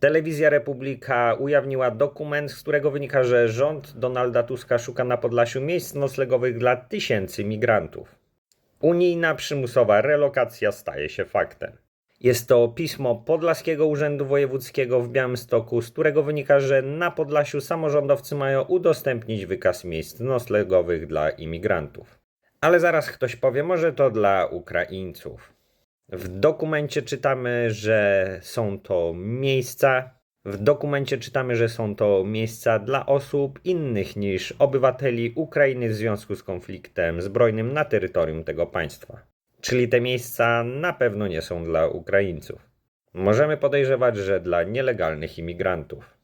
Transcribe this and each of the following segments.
Telewizja Republika ujawniła dokument, z którego wynika, że rząd Donalda Tuska szuka na Podlasiu miejsc noclegowych dla tysięcy migrantów. Unijna przymusowa relokacja staje się faktem. Jest to pismo Podlaskiego Urzędu Wojewódzkiego w Białymstoku, z którego wynika, że na Podlasiu samorządowcy mają udostępnić wykaz miejsc noclegowych dla imigrantów. Ale zaraz ktoś powie, może to dla Ukraińców. W dokumencie czytamy, że są to miejsca. W dokumencie czytamy, że są to miejsca dla osób innych niż obywateli Ukrainy w związku z konfliktem zbrojnym na terytorium tego państwa. Czyli te miejsca na pewno nie są dla Ukraińców. Możemy podejrzewać, że dla nielegalnych imigrantów.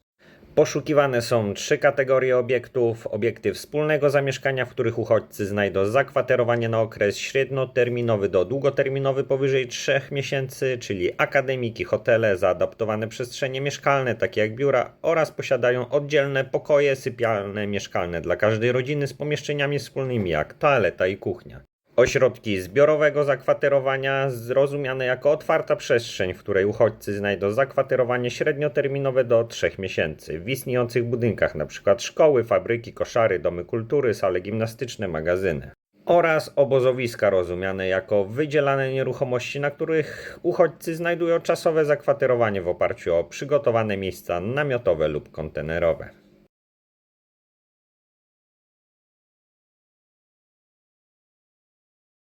Poszukiwane są trzy kategorie obiektów: obiekty wspólnego zamieszkania, w których uchodźcy znajdą zakwaterowanie na okres średnioterminowy do długoterminowy powyżej 3 miesięcy, czyli akademiki, hotele, zaadaptowane przestrzenie mieszkalne, takie jak biura, oraz posiadają oddzielne pokoje sypialne mieszkalne dla każdej rodziny z pomieszczeniami wspólnymi, jak toaleta i kuchnia. Ośrodki zbiorowego zakwaterowania zrozumiane jako otwarta przestrzeń, w której uchodźcy znajdą zakwaterowanie średnioterminowe do 3 miesięcy w istniejących budynkach, np. szkoły, fabryki, koszary, domy kultury, sale gimnastyczne, magazyny. Oraz obozowiska rozumiane jako wydzielane nieruchomości, na których uchodźcy znajdują czasowe zakwaterowanie w oparciu o przygotowane miejsca namiotowe lub kontenerowe.